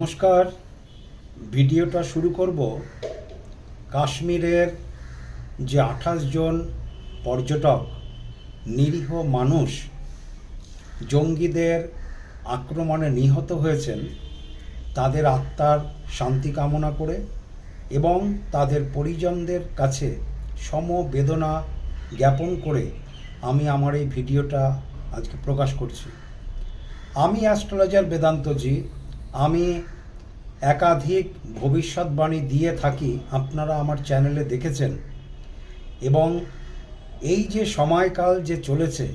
নমস্কার। ভিডিওটা শুরু করব কাশ্মীরের যে আঠাশ জন পর্যটক, নিরীহ মানুষ জঙ্গিদের আক্রমণে নিহত হয়েছেন, তাদের আত্মার শান্তি কামনা করে এবং তাদের পরিজনদের কাছে সমবেদনা জ্ঞাপন করে আমি আমার এই ভিডিওটা আজকে প্রকাশ করছি। আমি অ্যাস্ট্রোলজার বেদান্তজি আমি একাধিক ভবিষ্যৎবাণী দিয়ে থাকি, আপনারা আমার চ্যানেলে দেখেছেন। এবং এই যে সময়কাল যে চলেছে,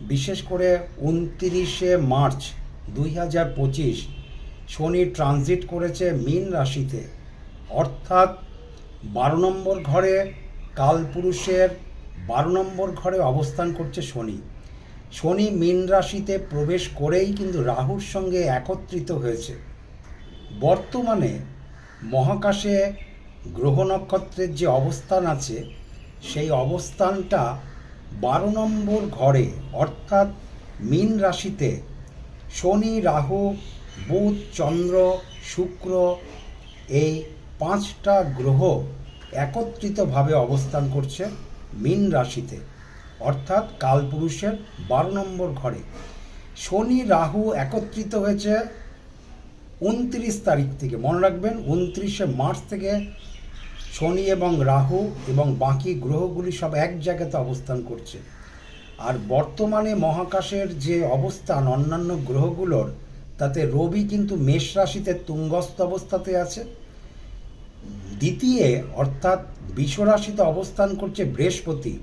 বিশেষ করে উনতিরিশে মার্চ দুই হাজার পঁচিশ, শনি ট্রানজিট করেছে মীন রাশিতে। অর্থাৎ বারো নম্বর ঘরে কালপুরুষের বারো নম্বর ঘরে অবস্থান করছে শনি। শনি মীন রাশিতে প্রবেশ করেই কিন্তু রাহুর সঙ্গে একত্রিত হয়েছে। বর্তমানে মহাকাশে গ্রহ নক্ষত্রের যে অবস্থান আছে, সেই অবস্থানটা বারো নম্বর ঘরে, অর্থাৎ মীন রাশিতে শনি, রাহু, বুধ, চন্দ্র, শুক্র এই পাঁচটা গ্রহ একত্রিতভাবে অবস্থান করছে মীন রাশিতে। অর্থাৎ কালপুরুষের বারো নম্বর ঘরে। শনি রাহু একত্রিত হয়েছে উনত্রিশ তারিখ থেকে। মনে রাখবেন, উনত্রিশে মার্চ থেকে শনি এবং রাহু এবং বাকি গ্রহগুলি সব এক জায়গাতে অবস্থান করছে। আর বর্তমানে মহাকাশের যে অবস্থান, অন্যান্য গ্রহগুলোর, তাতে রবি কিন্তু মেষ রাশিতে তুঙ্গস্থ অবস্থাতে আছে। দ্বিতীয়, অর্থাৎ বিশ্বরাশিতে অবস্থান করছে বৃহস্পতি।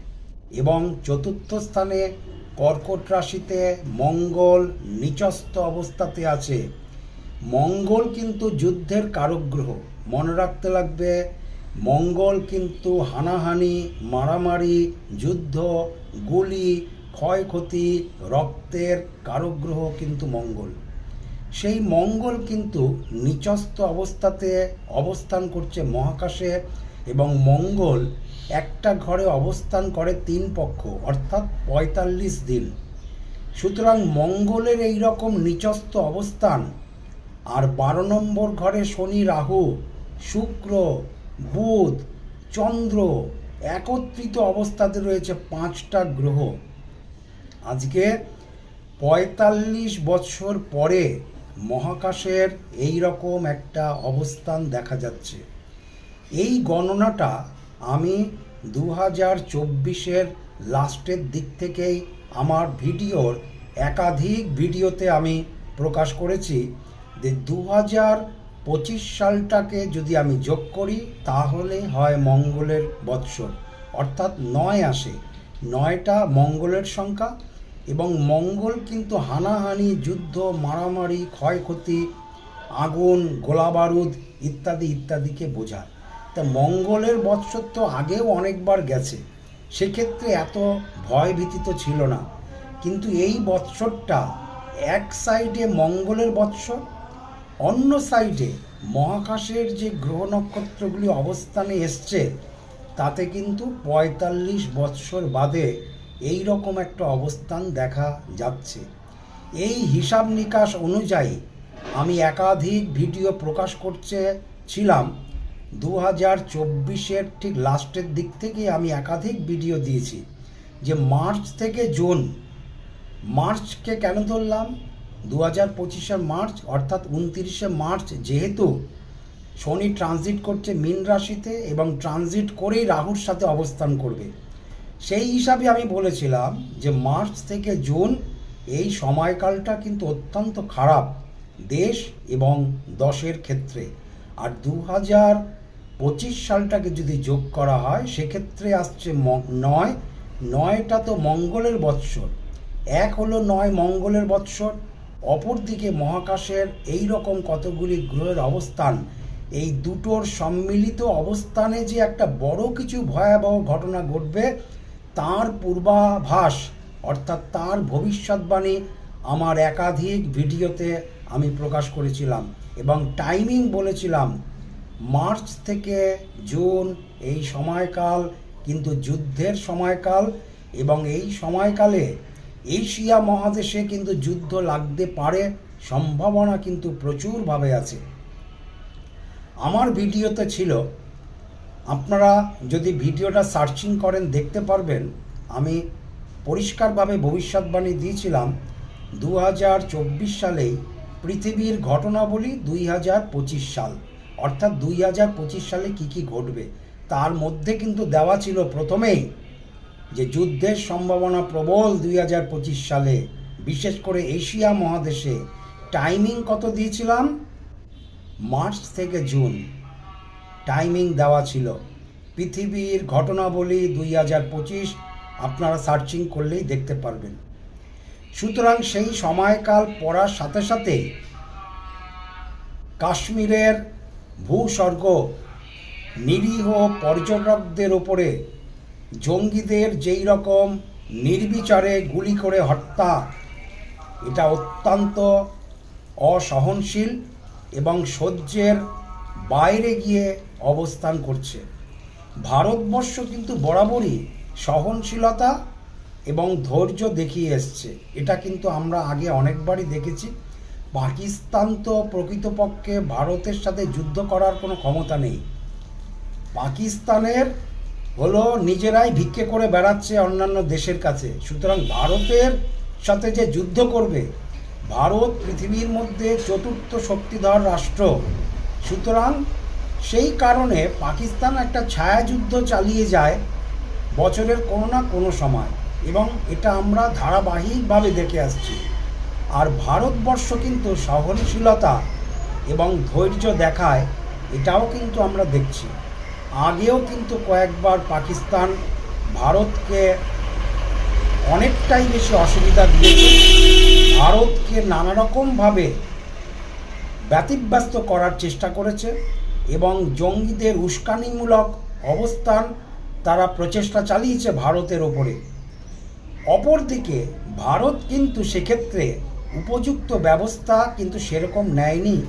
এবং চতুর্থ স্থানে কর্কট রাশিতে মঙ্গল নিচস্থ অবস্থাতে আছে। মঙ্গল কিন্তু যুদ্ধের কারক গ্রহ মনে রাখতে লাগবে, মঙ্গল কিন্তু হানাহানি, মারামারি, যুদ্ধ, গুলি, ক্ষয়ক্ষতি, রক্তের কারক গ্রহ কিন্তু মঙ্গল। সেই মঙ্গল কিন্তু নিচস্থ অবস্থাতে অবস্থান করছে মহাকাশে। এবং মঙ্গল একটা ঘরে অবস্থান করে তিন পক্ষ, অর্থাৎ পঁয়তাল্লিশ দিন। সুতরাং মঙ্গলের এই রকম নিচস্থ অবস্থান, আর বারো নম্বর ঘরে শনি, রাহু, শুক্র, বুধ, চন্দ্র একত্রিত অবস্থাতে রয়েছে পাঁচটা গ্রহ। আজকে পঁয়তাল্লিশ বছর পরে মহাকাশের এই রকম একটা অবস্থান দেখা যাচ্ছে। এই গণনাটা আমি দু হাজার চব্বিশের লাস্টের দিক থেকেই আমার ভিডিওর একাধিক ভিডিওতে আমি প্রকাশ করেছি যে দু হাজার পঁচিশ সালটাকে যদি আমি যোগ করি, তাহলে হয় মঙ্গলের বৎসর। অর্থাৎ নয় আসে। নয়টা মঙ্গলের সংখ্যা এবং মঙ্গল কিন্তু হানাহানি, যুদ্ধ, মারামারি, ক্ষয়ক্ষতি, আগুন, গোলাবারুদ ইত্যাদি ইত্যাদিকে বোঝায়। তা মঙ্গলের বৎসর তো আগেও অনেকবার গেছে। সেক্ষেত্রে এত ভয় ভীতি তো ছিল না। কিন্তু এই বৎসরটা এক সাইডে মঙ্গলের বৎসর, অন্য সাইডে মহাকাশের যে গ্রহ নক্ষত্রগুলি অবস্থানে এসছে, তাতে কিন্তু পঁয়তাল্লিশ বৎসর বাদে এই রকম একটা অবস্থান দেখা যাচ্ছে। এই হিসাব নিকাশ অনুযায়ী আমি একাধিক ভিডিও প্রকাশ করছে ছিলাম। দু হাজার চব্বিশের ঠিক লাস্টের দিক থেকে আমি একাধিক ভিডিও দিয়েছি যে মার্চ থেকে জুন, মার্চকে কেন ধরলাম? দু হাজার পঁচিশে মার্চ অর্থাৎ উনতিরিশে মার্চ যেহেতু শনি ট্রানজিট করছে মীন রাশিতে এবং ট্রানজিট করেই রাহুর সাথে অবস্থান করবে। সেই হিসাবে আমি বলেছিলাম যে মার্চ থেকে জুন এই সময়কালটা কিন্তু অত্যন্ত খারাপ দেশ এবং দশের ক্ষেত্রে। আর দু হাজার পঁচিশ সালটাকে যদি যোগ করা হয়, সেক্ষেত্রে আসছে নয়। নয়টা তো মঙ্গলের বৎসর। এক হলো নয় মঙ্গলের বৎসর, অপরদিকে মহাকাশের এই রকম কতগুলি গ্রহের অবস্থান, এই দুটোর সম্মিলিত অবস্থানে যে একটা বড় কিছু ভয়াবহ ঘটনা ঘটবে, তার পূর্বাভাস, অর্থাৎ তার ভবিষ্যৎবাণী আমার একাধিক ভিডিওতে আমি প্রকাশ করেছিলাম এবং টাইমিং বলেছিলাম। মার্চ থেকে জুন এই সময়কাল, কিন্তু যুদ্ধের সময়কাল এবং এই সময়কালে এশিয়া মহাদেশে কিন্তু যুদ্ধ লাগতে পারে, সম্ভাবনা কিন্তু প্রচুরভাবে আছে। আমার ভিডিওতে ছিল, আপনারা যদি ভিডিওটা সার্চিং করেন দেখতে পারবেন, আমি পরিষ্কারভাবে ভবিষ্যৎবাণী দিয়েছিলাম দু হাজার চব্বিশ সালেই পৃথিবীর ঘটনাবলী দুই হাজার পঁচিশ সাল। অর্থাৎ দুই হাজার পঁচিশ সালে কী কী ঘটবে, তার মধ্যে কিন্তু দেওয়া ছিল প্রথমেই যে যুদ্ধের সম্ভাবনা প্রবল দুই হাজার পঁচিশ সালে। বিশেষ করে এশিয়া মহাদেশে টাইমিং কত দিয়েছিলাম? মার্চ থেকে জুন। টাইমিং দেওয়া ছিল। পৃথিবীর ঘটনাবলী দুই হাজার পঁচিশ আপনারা সার্চিং করলেই দেখতে পারবেন। সুতরাং সেই সময়কাল পড়ার সাথে সাথে কাশ্মীরের ভূস্বর্গ, নিরীহ পর্যটকদের ওপরে জঙ্গিদের যেই রকম নির্বিচারে গুলি করে হত্যা, এটা অত্যন্ত অসহনশীল এবং সহ্যের বাইরে গিয়ে অবস্থান করছে। ভারতবর্ষ কিন্তু বরাবরই সহনশীলতা এবং ধৈর্য দেখিয়ে এসছে। এটা কিন্তু আমরা আগে অনেকবারই দেখেছি। পাকিস্তান তো প্রকৃতপক্ষে ভারতের সাথে যুদ্ধ করার কোনো ক্ষমতা নেই। পাকিস্তানের হলো নিজেরাই ভিক্ষে করে বেড়াচ্ছে অন্যান্য দেশের কাছে। সুতরাং ভারতের সাথে যে যুদ্ধ করবে, ভারত পৃথিবীর মধ্যে চতুর্থ শক্তিধর রাষ্ট্র। সুতরাং সেই কারণে পাকিস্তান একটা ছায়াযুদ্ধ চালিয়ে যায় বছরের কোনো না কোনো সময়। এবং এটা আমরা ধারাবাহিকভাবে দেখে আসছি। আর ভারতবর্ষ কিন্তু সহনশীলতা এবং ধৈর্য দেখায়, এটাও কিন্তু আমরা দেখছি। আগেও কিন্তু কয়েকবার পাকিস্তান ভারতকে অনেকটাই বেশি অসুবিধা দিয়েছে। ভারতকে নানা রকমভাবে ব্যতিব্যস্ত করার চেষ্টা করেছে এবং জঙ্গিদের উস্কানিমূলক অবস্থান তারা প্রচেষ্টা চালিয়েছে ভারতের ওপরে। অপরদিকে ভারত কিন্তু সেক্ষেত্রে উপযুক্ত ব্যবস্থা কিন্তু সেরকম নেয়নি।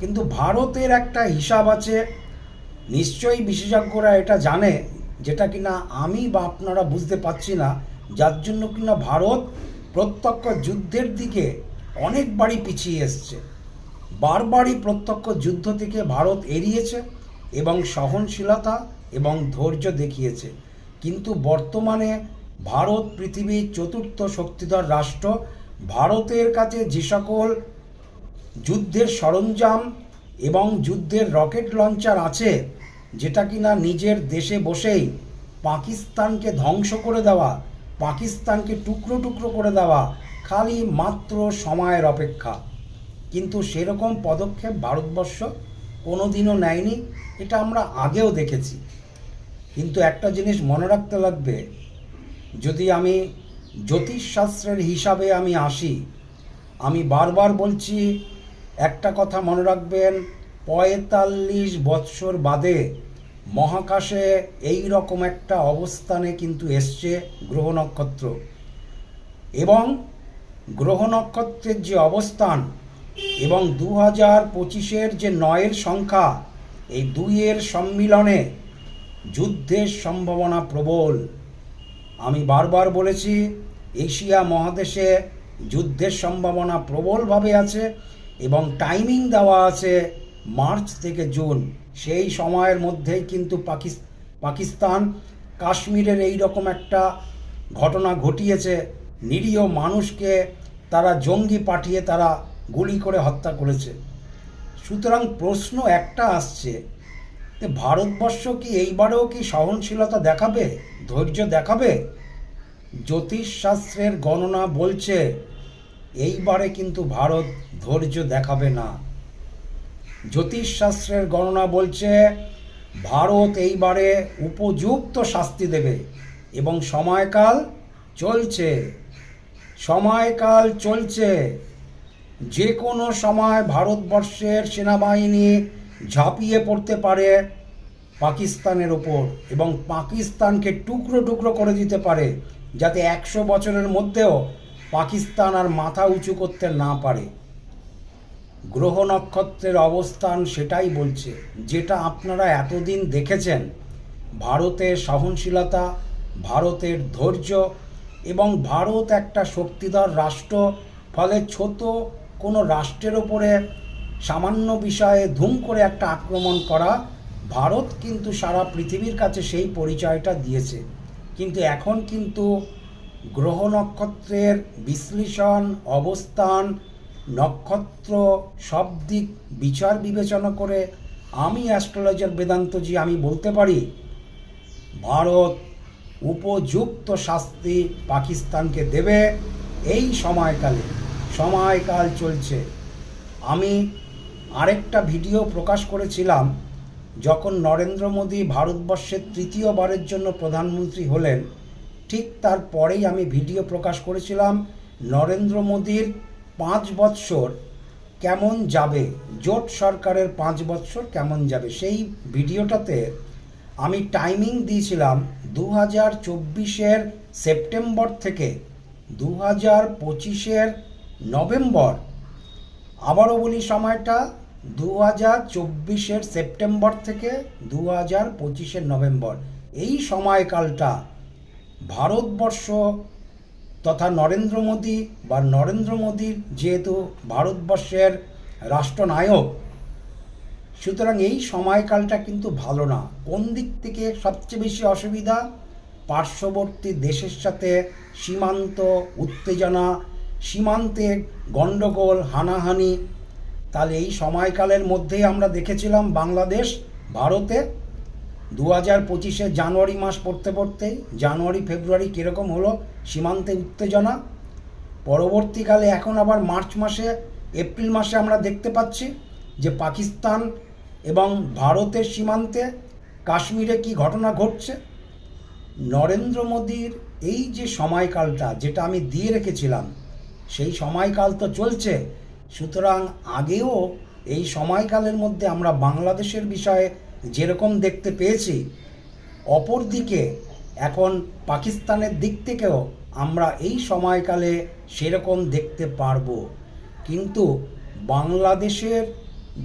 কিন্তু ভারতের একটা হিসাব আছে, নিশ্চয়ই বিশেষজ্ঞরা এটা জানে, যেটা কিনা আমি বা আপনারা বুঝতে পারছি না, যার জন্য কিনা ভারত প্রত্যক্ষ যুদ্ধের দিকে অনেকবারই পিছিয়ে এসছে। বারবারই প্রত্যক্ষ যুদ্ধ থেকে ভারত এড়িয়েছে এবং সহনশীলতা এবং ধৈর্য দেখিয়েছে। কিন্তু বর্তমানে ভারত পৃথিবীর চতুর্থ শক্তিধর রাষ্ট্র ভারতের কাছে যে সকল যুদ্ধের সরঞ্জাম এবং যুদ্ধের রকেট লঞ্চার আছে, যেটা কিনা নিজের দেশে বসেই পাকিস্তানকে ধ্বংস করে দেওয়া, পাকিস্তানকে টুকরো টুকরো করে দেওয়া খালি মাত্র সময়ের অপেক্ষা। কিন্তু সেরকম পদক্ষেপ ভারতবর্ষ কোনোদিনও নেয়নি, এটা আমরা আগেও দেখেছি। কিন্তু একটা জিনিস মনে রাখতে লাগবে, যদি আমি জ্যোতিষশাস্ত্রের হিসাবে আমি আসি। আমি বারবার বলছি, একটা কথা মনে রাখবেন, পঁয়তাল্লিশ বৎসর বাদে মহাকাশে এই রকম একটা অবস্থানে কিন্তু এসছে গ্রহ নক্ষত্র। এবং গ্রহ নক্ষত্রের যে অবস্থান এবং দু হাজার পঁচিশের যে নয়ের সংখ্যা, এই দুইয়ের সম্মিলনে যুদ্ধের সম্ভাবনা প্রবল। আমি বারবার বলেছি এশিয়া মহাদেশে যুদ্ধের সম্ভাবনা প্রবলভাবে আছে এবং টাইমিং দেওয়া আছে মার্চ থেকে জুন। সেই সময়ের মধ্যেই কিন্তু পাকিস, পাকিস্তান কাশ্মীরের এই রকম একটা ঘটনা ঘটিয়েছে। নিরীহ মানুষকে তারা জঙ্গি পাঠিয়ে তারা গুলি করে হত্যা করেছে। সুতরাং প্রশ্ন একটা আসছে ভারতবর্ষ কি এইবারেও কি সহনশীলতা দেখাবে, ধৈর্য দেখাবে? জ্যোতিষশাস্ত্রের গণনা বলছে, এইবারে কিন্তু ভারত ধৈর্য দেখাবে না। জ্যোতিষশাস্ত্রের গণনা বলছে, ভারত এইবারে উপযুক্ত শাস্তি দেবে এবং সময়কাল চলছে। সময়কাল চলছে। যে কোনো সময় ভারতবর্ষের সেনাবাহিনী ঝাঁপিয়ে পড়তে পারে পাকিস্তানের ওপর এবং পাকিস্তানকে টুকরো টুকরো করে দিতে পারে যাতে একশো বছরের মধ্যেও পাকিস্তান আর মাথা উঁচু করতে না পারে। গ্রহ নক্ষত্রের অবস্থান সেটাই বলছে। যেটা আপনারা এতদিন দেখেছেন ভারতের সহনশীলতা, ভারতের ধৈর্য এবং ভারত একটা শক্তিধর রাষ্ট্র, ফলে ছোট কোনো রাষ্ট্রের ওপরে সামান্য বিষয়ে ধুম করে একটা আক্রমণ করা ভারত কিন্তু সারা পৃথিবীর কাছে সেই পরিচয়টা দিয়েছে। কিন্তু এখন কিন্তু গ্রহ নক্ষত্রের বিশ্লেষণ, অবস্থান, নক্ষত্র সব দিক বিচার বিবেচনা করে আমি অ্যাস্ট্রোলজার বেদান্তজি আমি বলতে পারি, ভারত উপযুক্ত শাস্তি পাকিস্তানকে দেবে এই সময়কালে। সময়কাল চলছে। আমি আরেকটা ভিডিও প্রকাশ করেছিলাম যখন নরেন্দ্র মোদী ভারতবর্ষের তৃতীয়বারের জন্য প্রধানমন্ত্রী হলেন, ঠিক তারপরেই আমি ভিডিও প্রকাশ করেছিলাম নরেন্দ্র মোদীর পাঁচ বৎসর কেমন যাবে, জোট সরকারের পাঁচ বৎসর কেমন যাবে, সেই ভিডিওটাতে আমি টাইমিং দিয়েছিলাম দু হাজার চব্বিশের সেপ্টেম্বর থেকে দু হাজার পঁচিশের নভেম্বর। আবারও বলি সময়টা দু হাজার চব্বিশের সেপ্টেম্বর থেকে দু হাজার পঁচিশের নভেম্বর। এই সময়কালটা ভারতবর্ষ তথা নরেন্দ্র মোদী বা নরেন্দ্র মোদীর যেহেতু ভারতবর্ষের রাষ্ট্রনায়ক, সুতরাং এই সময়কালটা কিন্তু ভালো না। কোন দিক থেকে সবচেয়ে বেশি অসুবিধা? পার্শ্ববর্তী দেশের সাথে সীমান্ত উত্তেজনা সীমান্তে গণ্ডগোল হানাহানি তাহলে এই সময়কালের মধ্যেই আমরা দেখেছিলাম বাংলাদেশ ভারতে দু হাজার পঁচিশে জানুয়ারি মাস পড়তে পড়তেই জানুয়ারি, ফেব্রুয়ারি কীরকম হলো সীমান্তে উত্তেজনা। পরবর্তীকালে এখন আবার মার্চ মাসে, এপ্রিল মাসে আমরা দেখতে পাচ্ছি যে পাকিস্তান এবং ভারতের সীমান্তে কাশ্মীরে কি ঘটনা ঘটছে। নরেন্দ্র মোদীর এই যে সময়কালটা যেটা আমি দিয়ে রেখেছিলাম, সেই সময়কাল তো চলছে। সুতরাং আগেও এই সময়কালের মধ্যে আমরা বাংলাদেশের বিষয়ে যেরকম দেখতে পেয়েছি, অপরদিকে এখন পাকিস্তানের দিক থেকেও আমরা এই সময়কালে সেরকম দেখতে পারব। কিন্তু বাংলাদেশের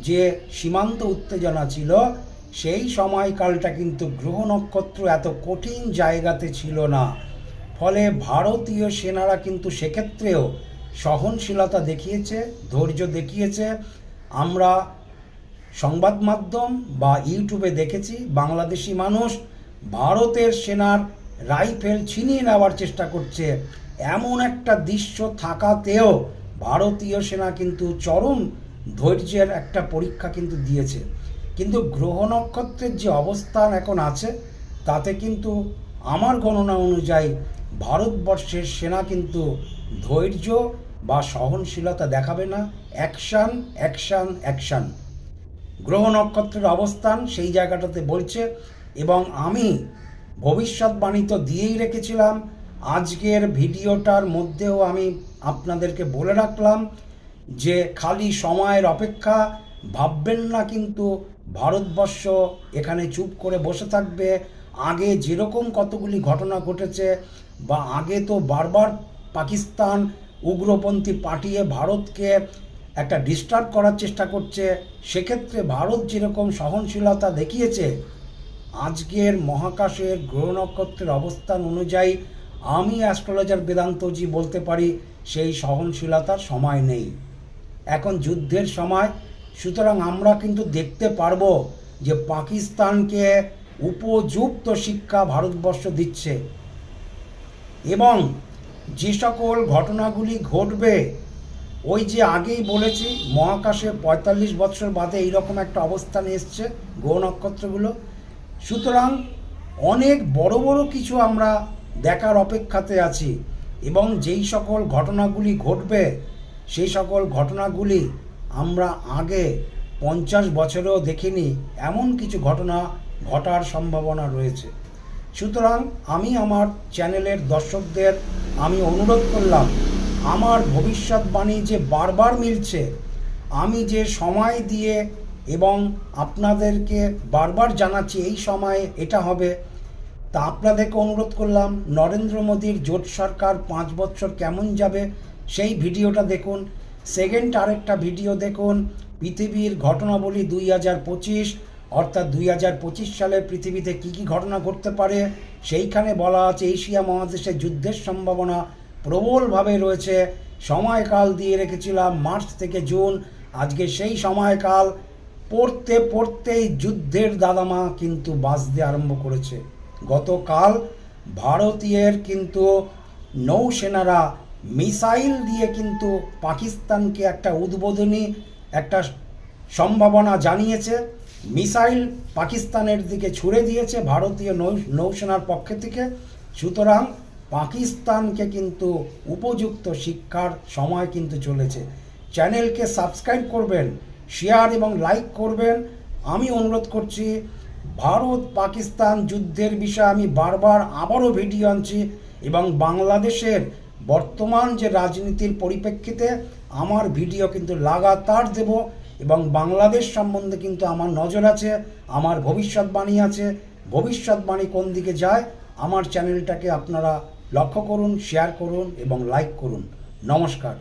যে সীমান্ত উত্তেজনা ছিল, সেই সময়কালটা কিন্তু গ্রহ নক্ষত্র এত কঠিন জায়গাতে ছিল না। ফলে ভারতীয় সেনারা কিন্তু সেক্ষেত্রেও সহনশীলতা দেখিয়েছে, ধৈর্য দেখিয়েছে। আমরা সংবাদ মাধ্যম বা ইউটিউবে দেখেছি, বাংলাদেশি মানুষ ভারতের সেনার রাইফেল ছিনিয়ে নেওয়ার চেষ্টা করছে। এমন একটা দৃশ্য থাকাতেও ভারতীয় সেনা কিন্তু চরম ধৈর্যের একটা পরীক্ষা কিন্তু দিয়েছে। কিন্তু গ্রহ নক্ষত্রের যে অবস্থান এখন আছে, তাতে কিন্তু আমার গণনা অনুযায়ী ভারতবর্ষের সেনা কিন্তু ধৈর্য বা সহনশীলতা দেখাবে না। Action action action. গ্রহ নক্ষত্রের অবস্থান সেই জায়গাটাতে বলছে, এবং আমি ভবিষ্যৎবাণী তো দিয়েই রেখেছিলাম। আজকের ভিডিওটার মধ্যেও আমি আপনাদেরকে বলে রাখলাম যে খালি সময়ের অপেক্ষা, ভাববেন না কিন্তু ভারতবর্ষ এখানে চুপ করে বসে থাকবে। আগে যেরকম কতগুলি ঘটনা ঘটেছে বা আগে তো বারবার পাকিস্তান উগ্রপন্থী পাঠিয়ে ভারতকে একটা ডিস্টার্ব করার চেষ্টা করছে। সেক্ষেত্রে ভারত যেরকম সহনশীলতা দেখিয়েছে, আজকের মহাকাশের গ্রহ নক্ষত্রের অবস্থান অনুযায়ী আমি অ্যাস্ট্রোলজার বেদান্তজি বলতে পারি, সেই সহনশীলতার সময় নেই। এখন যুদ্ধের সময়, সুতরাং আমরা কিন্তু দেখতে পারব যে পাকিস্তানকে উপযুক্ত শিক্ষা ভারতবর্ষ দিচ্ছে। এবং যে সকল ঘটনাগুলি ঘটবে, ওই যে আগেই বলেছি, মহাকাশে পঁয়তাল্লিশ বছর বাদে এইরকম একটা অবস্থানে এসছে গ্রহ নক্ষত্রগুলো। সুতরাং অনেক বড় বড় কিছু আমরা দেখার অপেক্ষাতে আছি এবং যেই সকল ঘটনাগুলি ঘটবে, সেই সকল ঘটনাগুলি আমরা আগে পঞ্চাশ বছরেও দেখিনি, এমন কিছু ঘটনা ঘটার সম্ভাবনা রয়েছে। সুতরাং আমি আমার চ্যানেলের দর্শকদের, আমি অনুরোধ করলাম, আমার ভবিষ্যৎবাণী যে বারবার মিলছে, আমি যে সময় দিয়ে এবং আপনাদেরকে বারবার জানাচ্ছি এই সময়ে এটা হবে, তা আপনাদেরকে অনুরোধ করলাম, নরেন্দ্র মোদীর জোট সরকার পাঁচ বছর কেমন যাবে সেই ভিডিওটা দেখুন। সেকেন্ড আরেকটা ভিডিও দেখুন, পৃথিবীর ঘটনাবলী দুই হাজার পঁচিশ অর্থাৎ দুই হাজার পঁচিশ সালে পৃথিবীতে কী কী ঘটনা ঘটতে পারে, সেইখানে বলা আছে এশিয়া মহাদেশে যুদ্ধের সম্ভাবনা প্রবলভাবে রয়েছে। সময়কাল দিয়ে রেখেছিলাম মার্চ থেকে জুন। আজকে সেই সময়কাল পড়তে পড়তেই যুদ্ধের দাদামা কিন্তু বাঁচতে আরম্ভ করেছে। গতকাল ভারতীয়ের কিন্তু নৌসেনারা মিসাইল দিয়ে কিন্তু পাকিস্তানকে একটা উদ্বোধনী একটা সম্ভাবনা জানিয়েছে। মিসাইল পাকিস্তানের দিকে ছুড়ে দিয়েছে ভারতীয় নৌসেনার পক্ষ থেকে। সুতরাং পাকিস্তানকে কিন্তু উপযুক্ত শিক্ষার সময় কিন্তু চলেছে। চ্যানেলকে সাবস্ক্রাইব করবেন, শেয়ার এবং লাইক করবেন। আমি অনুরোধ করছি, ভারত পাকিস্তান যুদ্ধের বিষয়ে আমি বারবার আবারও ভিডিও আনছি এবং বাংলাদেশের বর্তমান যে রাজনীতির পরিপ্রেক্ষিতে আমার ভিডিও কিন্তু লাগাতার দেব। এবং বাংলাদেশ সম্বন্ধে কিন্তু আমার নজর আছে, আমার ভবিষ্যৎবাণী আছে। ভবিষ্যৎবাণী কোন দিকে যায়, আমার চ্যানেলটাকে আপনারা লক্ষ্য করুন শেয়ার করুন এবং লাইক করুন। নমস্কার।